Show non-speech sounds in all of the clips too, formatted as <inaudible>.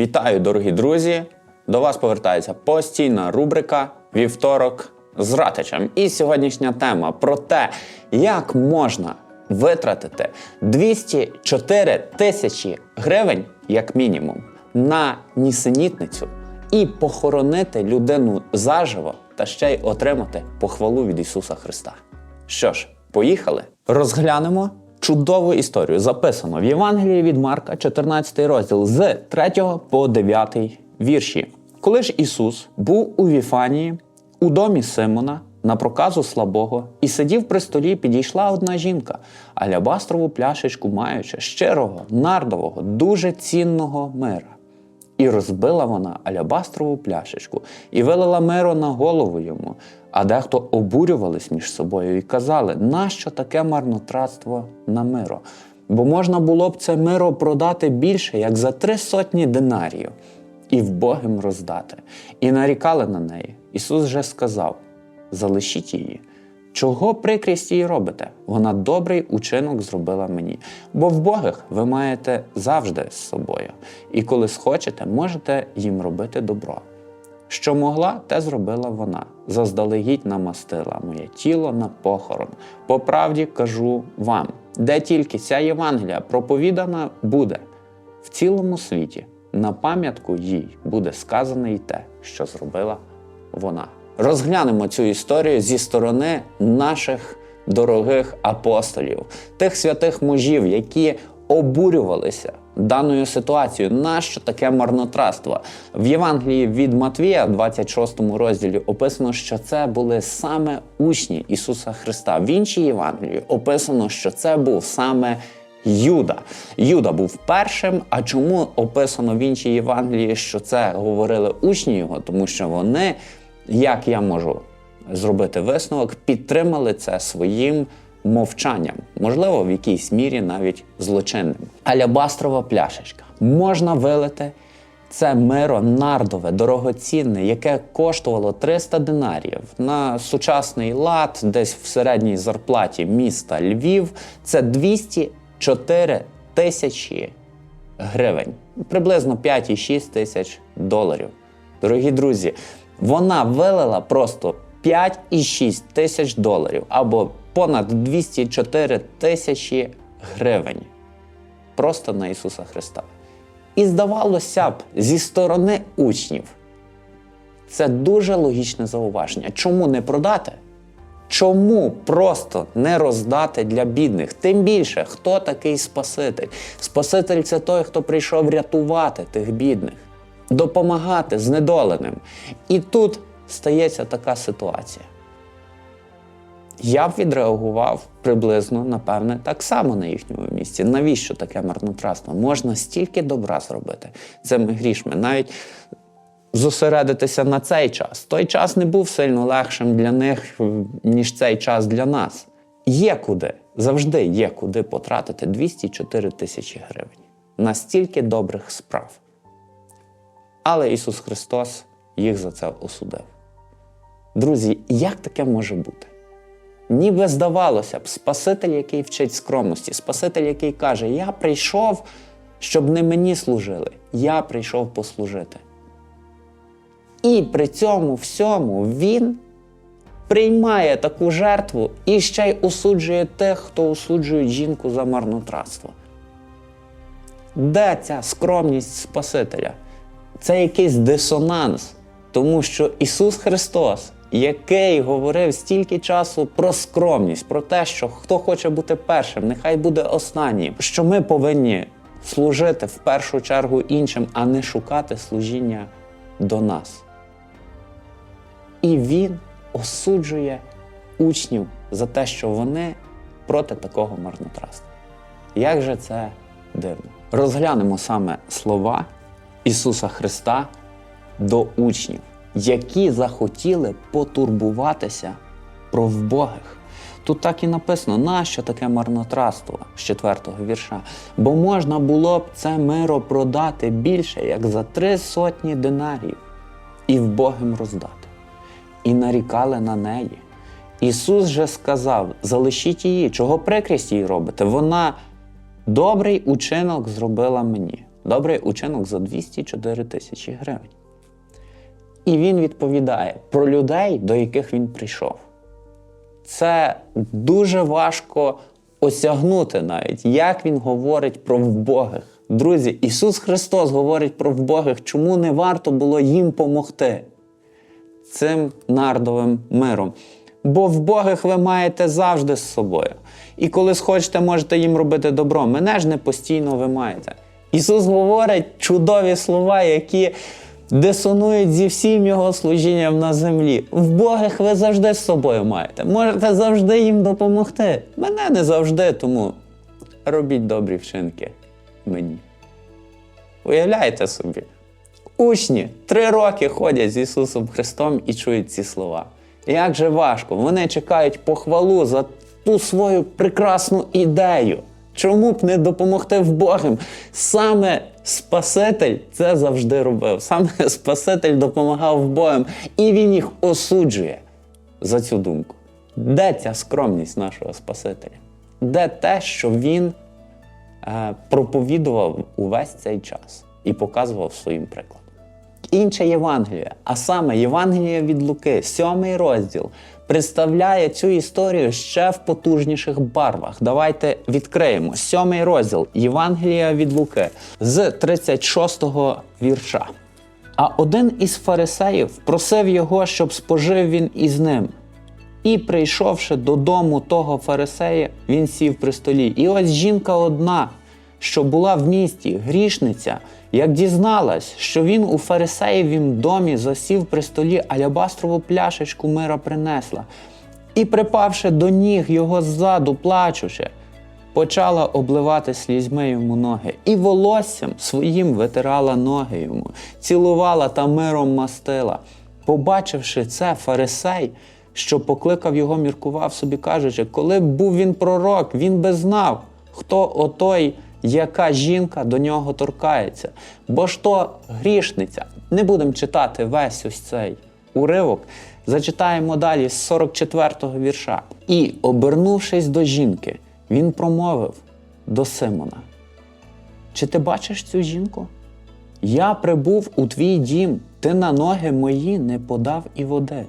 Вітаю, дорогі друзі! До вас повертається постійна рубрика Вівторок з ратичем. І сьогоднішня тема про те, як можна витратити 204 тисячі гривень, як мінімум, на нісенітницю і похоронити людину заживо та ще й отримати похвалу від Ісуса Христа. Що ж, поїхали? Розглянемо чудову історію. Записано в Євангелії від Марка, 14 розділ з 3 по 9 вірші. Коли ж Ісус був у Віфанії, у домі Симона, на проказу слабого, і сидів при столі, підійшла одна жінка, алябастрову пляшечку маючи щирого, нардового, дуже цінного мира. І розбила вона алябастрову пляшечку і вилила миро на голову йому. А дехто обурювались між собою і казали, нащо таке марнотратство на миро? Бо можна було б це миро продати більше, як за три сотні динаріїв, і вбогим роздати. І нарікали на неї. Ісус же сказав: залишіть її. Чого прикрість її робите? Вона добрий учинок зробила мені. Бо вбогих ви маєте завжди з собою. І коли схочете, можете їм робити добро. Що могла, те зробила вона. Заздалегідь намастила моє тіло на похорон. По правді кажу вам, де тільки ця Євангелія проповідана буде в цілому світі, на пам'ятку їй буде сказане й те, що зробила вона. Розглянемо цю історію зі сторони наших дорогих апостолів, тих святих мужів, які обурювалися даною ситуацією. Нащо таке марнотратство? В Євангелії від Матвія, в 26 розділі, описано, що це були саме учні Ісуса Христа. В іншій Євангелії описано, що це був саме Юда. Юда був першим. А чому описано в іншій Євангелії, що це говорили учні його? Тому що вони, як я можу зробити висновок, підтримали це своїм мовчанням, можливо, в якійсь мірі навіть злочинним. Алябастрова пляшечка можна вилити. Це миро нардове, дорогоцінне, яке коштувало 300 динаріїв на сучасний лад, десь в середній зарплаті міста Львів. Це 204 тисячі гривень, приблизно 5,6 тисяч доларів. Дорогі друзі, вона вилила просто 5,6 тисяч доларів або понад 204 тисячі гривень просто на Ісуса Христа. І здавалося б, зі сторони учнів це дуже логічне зауваження. Чому не продати? Чому просто не роздати для бідних? Тим більше, хто такий Спаситель? Спаситель це той, хто прийшов рятувати тих бідних, допомагати знедоленим. І тут стається така ситуація. Я б відреагував приблизно, напевне, так само на їхньому місці. Навіщо таке марнотратство? Можна стільки добра зробити цими грішми. Навіть зосередитися на цей час. Той час не був сильно легшим для них, ніж цей час для нас. Є куди, завжди є куди потратити 204 тисячі гривень на стільки добрих справ. Але Ісус Христос їх за це осудив. Друзі, як таке може бути? Ніби здавалося б, Спаситель, який вчить скромності, Спаситель, який каже: Я прийшов, щоб не мені служили, я прийшов послужити. І при цьому всьому Він приймає таку жертву і ще й осуджує тих, хто осуджує жінку за марнотратство. Де ця скромність Спасителя? Це якийсь дисонанс, тому що Ісус Христос, який говорив стільки часу про скромність, про те, що хто хоче бути першим, нехай буде останнім, що ми повинні служити в першу чергу іншим, а не шукати служіння до нас. І він осуджує учнів за те, що вони проти такого марнотратства. Як же це дивно? Розглянемо саме слова Ісуса Христа до учнів, які захотіли потурбуватися про вбогих. Тут так і написано, нащо таке марнотратство з четвертого вірша. Бо можна було б це миро продати більше, як за три сотні динарів, і вбогим роздати. І нарікали на неї. Ісус же сказав: залишіть її, чого прикрість їй робите? Вона добрий учинок зробила мені. Добрий учинок за 204 тисячі гривень. І він відповідає про людей, до яких він прийшов. Це дуже важко осягнути навіть, як він говорить про вбогих. Друзі, Ісус Христос говорить про вбогих, чому не варто було їм помогти цим нардовим миром. Бо вбогих ви маєте завжди з собою. І коли схочете, можете їм робити добро. Мене ж не постійно ви маєте. Ісус говорить чудові слова, які дисонують зі всім його служінням на землі. Вбогих ви завжди з собою маєте. Можете завжди їм допомогти. Мене не завжди, тому робіть добрі вчинки мені. Уявляєте собі? Учні три роки ходять з Ісусом Христом і чують ці слова. Як же важко, вони чекають похвалу за ту свою прекрасну ідею. Чому б не допомогти вбогим? Саме Спаситель це завжди робив. Саме <laughs> Спаситель допомагав вбогим, і він їх осуджує за цю думку. Де ця скромність нашого Спасителя? Де те, що він е, проповідував увесь цей час і показував своїм прикладом? Інше Євангеліє, а саме Євангеліє від Луки, сьомий розділ, представляє цю історію ще в потужніших барвах. Давайте відкриємо сьомий розділ Євангелія від Луки з 36-го вірша. А один із фарисеїв просив його, щоб спожив він із ним. І, прийшовши додому того фарисея, він сів при столі. І ось жінка одна, що була в місті, грішниця, як дізналась, що він у фарисеєвім домі засів при столі алябастрову пляшечку мира принесла, і, припавши до ніг його ззаду, плачучи, почала обливати слізьми йому ноги, і волоссям своїм витирала ноги йому, цілувала та миром мастила. Побачивши це, фарисей, що покликав його, міркував собі, кажучи, коли б був він пророк, він би знав, хто отой, яка жінка до нього торкається. Бо ж то грішниця. Не будемо читати весь ось цей уривок. Зачитаємо далі з 44-го вірша. І, обернувшись до жінки, він промовив до Симона: Чи ти бачиш цю жінку? Я прибув у твій дім, ти на ноги мої не подав і води.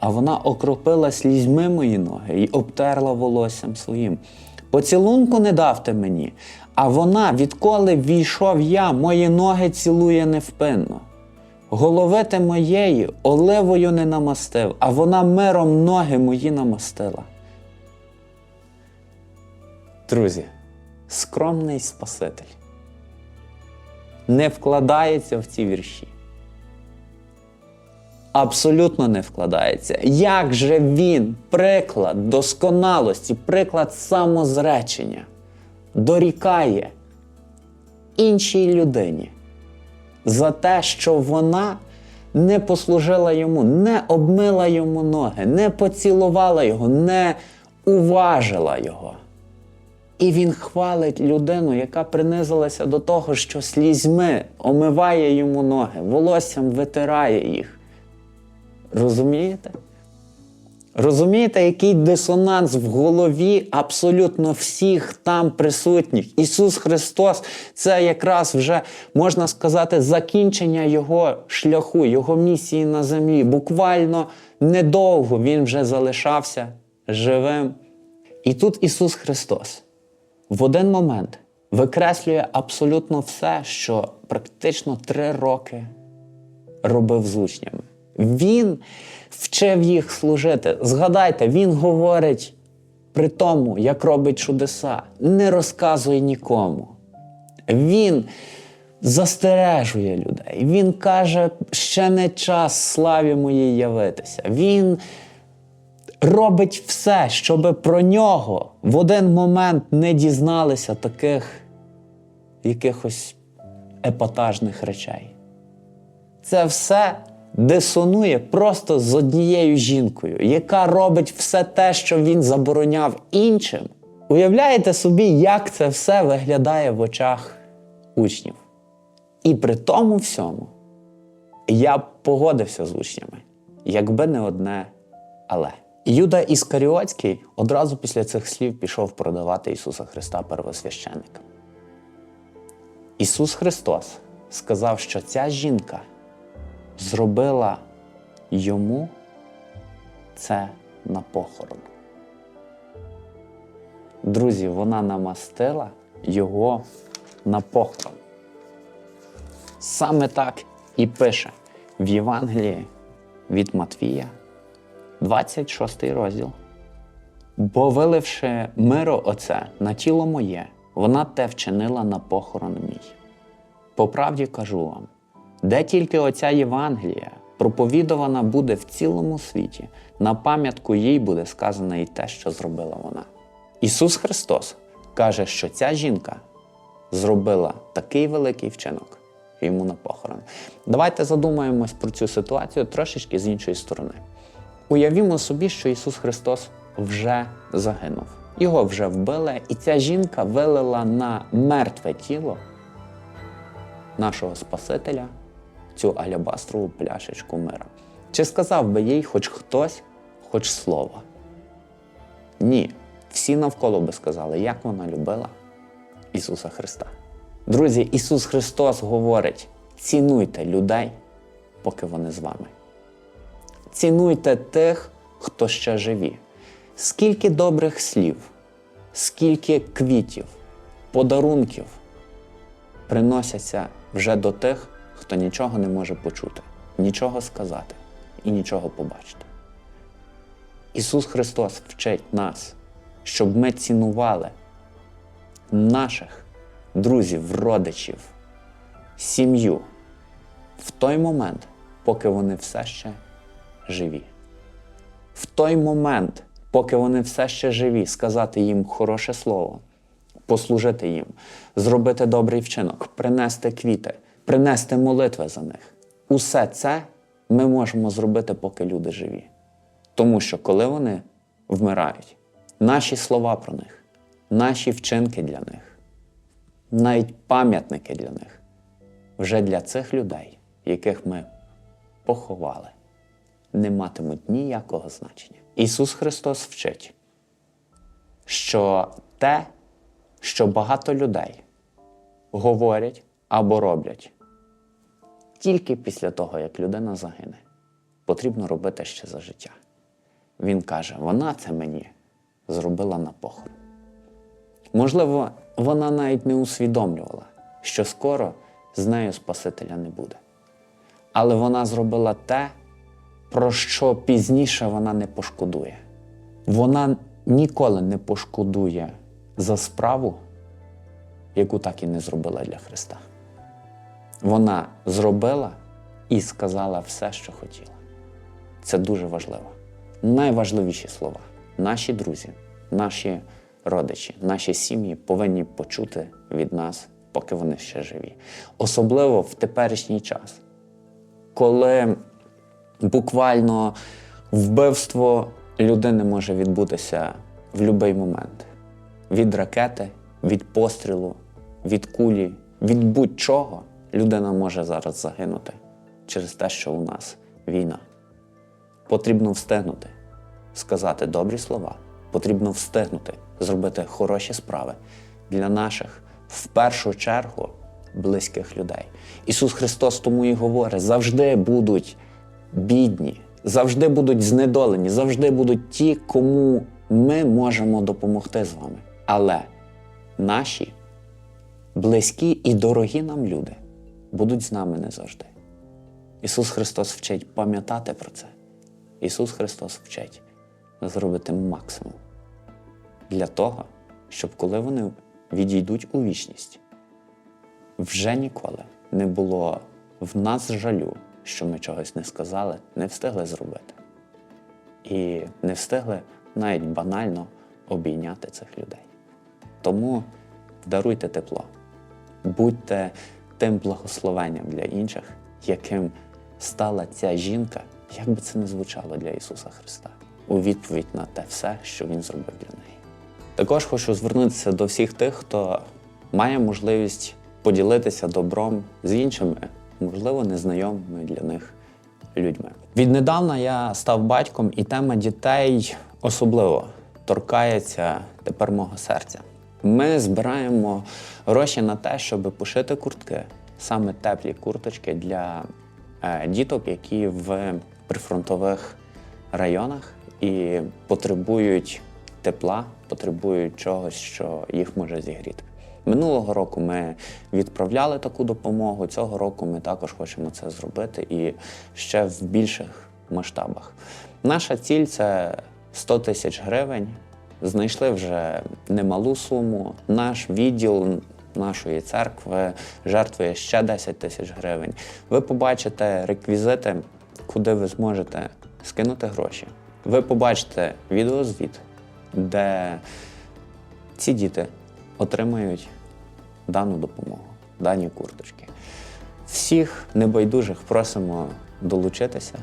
А вона окропила слізьми мої ноги і обтерла волоссям своїм. Поцілунку не дав ти мені, а вона, відколи війшов я, мої ноги цілує невпинно. Голови ти моєї оливою не намастив, а вона миром ноги мої намастила. Друзі, скромний Спаситель не вкладається в ці вірші. Абсолютно не вкладається. Як же він, приклад досконалості, приклад самозречення, дорікає іншій людині за те, що вона не послужила йому, не обмила йому ноги, не поцілувала його, не уважила його. І він хвалить людину, яка принизилася до того, що слізьми омиває йому ноги, волоссям витирає їх. Розумієте? Розумієте, який дисонанс в голові абсолютно всіх там присутніх? Ісус Христос це якраз вже можна сказати закінчення Його шляху, Його місії на землі. Буквально недовго Він вже залишався живим. І тут Ісус Христос в один момент викреслює абсолютно все, що практично три роки робив з учнями. Він вчив їх служити. Згадайте, він говорить при тому, як робить чудеса, не розказує нікому. Він застережує людей. Він каже, ще не час славі моїй явитися. Він робить все, щоб про нього в один момент не дізналися таких якихось епатажних речей. Це все дисонує просто з однією жінкою, яка робить все те, що він забороняв іншим. Уявляєте собі, як це все виглядає в очах учнів. І при тому всьому я б погодився з учнями, якби не одне але. Юда Іскаріотський одразу після цих слів пішов продавати Ісуса Христа первосвященникам. Ісус Христос сказав, що ця жінка зробила йому це на похорон. Друзі, вона намастила його на похорон. Саме так і пише в Євангелії від Матвія, 26 розділ. Бо виливши миро оце на тіло моє, вона те вчинила на похорон мій. По правді кажу вам, де тільки оця Євангелія проповідувана буде в цілому світі, на пам'ятку їй буде сказано і те, що зробила вона. Ісус Христос каже, що ця жінка зробила такий великий вчинок йому на похорон. Давайте задумаємось про цю ситуацію трошечки з іншої сторони. Уявімо собі, що Ісус Христос вже загинув. Його вже вбили, і ця жінка вилила на мертве тіло нашого Спасителя цю алябастрову пляшечку мира. Чи сказав би їй хоч хтось, хоч слово? Ні. Всі навколо би сказали, як вона любила Ісуса Христа. Друзі, Ісус Христос говорить: цінуйте людей, поки вони з вами. Цінуйте тих, хто ще живі. Скільки добрих слів, скільки квітів, подарунків приносяться вже до тих, хто нічого не може почути, нічого сказати і нічого побачити. Ісус Христос вчить нас, щоб ми цінували наших друзів, родичів, сім'ю в той момент, поки вони все ще живі. В той момент, поки вони все ще живі, сказати їм хороше слово, послужити їм, зробити добрий вчинок, принести квіти, принести молитви за них. Усе це ми можемо зробити, поки люди живі. Тому що коли вони вмирають, наші слова про них, наші вчинки для них, навіть пам'ятники для них, вже для цих людей, яких ми поховали, не матимуть ніякого значення. Ісус Христос вчить, що те, що багато людей говорять або роблять, тільки після того, як людина загине, потрібно робити ще за життя. Він каже: вона це мені зробила на похорон. Можливо, вона навіть не усвідомлювала, що скоро з нею Спасителя не буде. Але вона зробила те, про що пізніше вона не пошкодує. Вона ніколи не пошкодує за справу, яку так і не зробила для Христа. Вона зробила і сказала все, що хотіла. Це дуже важливо. Найважливіші слова. Наші друзі, наші родичі, наші сім'ї повинні почути від нас, поки вони ще живі. Особливо в теперішній час, коли буквально вбивство людини може відбутися в будь-який момент. Від ракети, від пострілу, від кулі, від будь-чого людина може зараз загинути через те, що у нас війна. Потрібно встигнути сказати добрі слова, потрібно встигнути зробити хороші справи для наших, в першу чергу, близьких людей. Ісус Христос тому і говорить: завжди будуть бідні, завжди будуть знедолені, завжди будуть ті, кому ми можемо допомогти з вами. Але наші близькі і дорогі нам люди будуть з нами не завжди. Ісус Христос вчить пам'ятати про це. Ісус Христос вчить зробити максимум для того, щоб коли вони відійдуть у вічність, вже ніколи не було в нас жалю, що ми чогось не сказали, не встигли зробити. І не встигли навіть банально обійняти цих людей. Тому даруйте тепло, будьте тим благословенням для інших, яким стала ця жінка, як би це не звучало для Ісуса Христа, у відповідь на те все, що Він зробив для неї. Також хочу звернутися до всіх тих, хто має можливість поділитися добром з іншими, можливо, незнайомими для них людьми. Віднедавна я став батьком, і тема дітей особливо торкається тепер мого серця. Ми збираємо гроші на те, щоб пошити куртки, саме теплі курточки для е, діток, які в прифронтових районах і потребують тепла, потребують чогось, що їх може зігріти. Минулого року ми відправляли таку допомогу. Цього року ми також хочемо це зробити і ще в більших масштабах. Наша ціль це 100 тисяч гривень. Знайшли вже немалу суму. Наш відділ нашої церкви жертвує ще 10 тисяч гривень. Ви побачите реквізити, куди ви зможете скинути гроші. Ви побачите відеозвіт, де ці діти отримають дану допомогу, дані курточки. Всіх небайдужих просимо долучитися,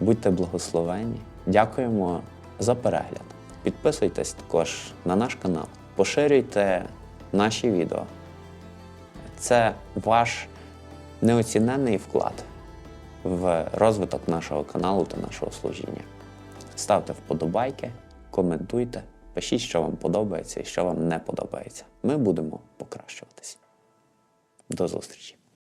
будьте благословені. Дякуємо за перегляд. Підписуйтесь також на наш канал, поширюйте наші відео. Це ваш неоціненний вклад в розвиток нашого каналу та нашого служіння. Ставте вподобайки, коментуйте, пишіть, що вам подобається і що вам не подобається. Ми будемо покращуватись. До зустрічі!